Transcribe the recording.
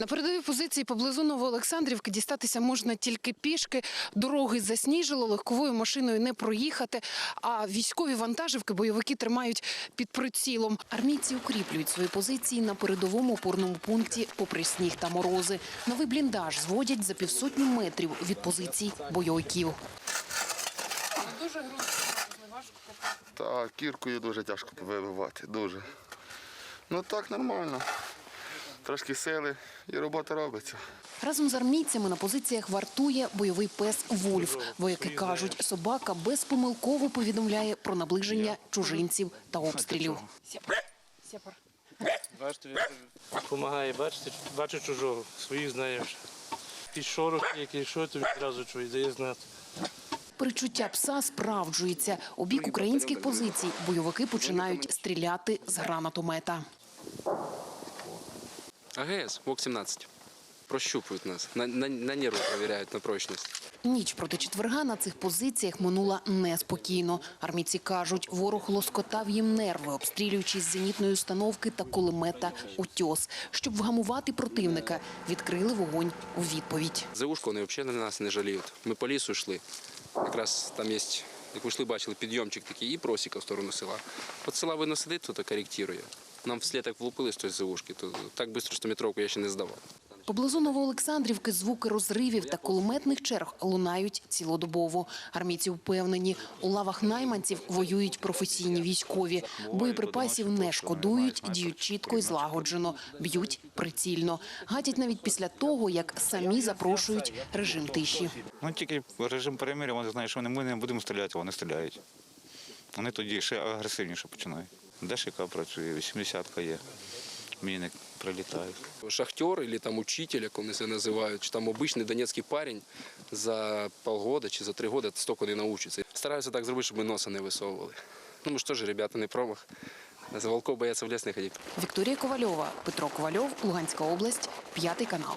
На передовій позиції поблизу Новоолександрівки дістатися можна тільки пішки. Дороги засніжило, легковою машиною не проїхати. А військові вантажівки бойовики тримають під прицілом. Армійці укріплюють свої позиції на передовому опорному пункті попри сніг та морози. Новий бліндаж зводять за півсотні метрів від позицій бойовиків. Дуже грузно, важко. Та кіркою дуже тяжко вибивати, дуже. Ну так, нормально. Трошки сили і робота робиться. Разом з армійцями на позиціях вартує бойовий пес Вульф. Вояки кажуть, собака безпомилково повідомляє про наближення чужинців та обстрілів. Бачите, допомагає, бачите, бачу чужого, своїх знає вже. Якийсь шорох, який що, то відразу чує, дає знати. Перечуття пса справджується. У бік українських позицій бойовики починають стріляти з гранатомета. АГС, ВОК-17. Прощупують нас, на, на, на нервы проверяют, на прочность. Ніч проти четверга на цих позиціях минула неспокійно. Армійці кажуть, ворог лоскотав їм нерви, обстрілюючи з зенітної установки та кулемета «Утьос». Щоб вгамувати противника, відкрили вогонь у відповідь. ЗУшку вони взагалі на нас не жаліють. Ми по лісу йшли. Якраз там є, як ви йшли, бачили, підйомчик такий і просіка в сторону села. От села видно сидить, тут коректує. Нам вслед як влупили з тої ЗУшки, то так швидко 100 метровку я ще не здавав. Поблизу Новоолександрівки звуки розривів та кулеметних черг лунають цілодобово. Армійці впевнені, у лавах найманців воюють професійні військові. Боєприпасів не шкодують, діють чітко і злагоджено, б'ють прицільно. Гатять навіть після того, як самі запрошують режим тиші. Ну тільки режим перемир'я, вони знають, що вони- ми не будемо стріляти, вони стріляють. Вони тоді ще агресивніше починають. ДШК працює, 80-ка є, міни прилітають. Шахтер или там учитель, як вони це називають, чи там обичний донецький парень за полгода чи за три роки стільки не научиться. Стараюся так зробити, щоб ми носа не висовували. Ну ми ж теж, ребята, не промах. За волков бояться в ліс не ходити. Вікторія Ковальова, Петро Ковальов, Луганська область, п'ятий канал.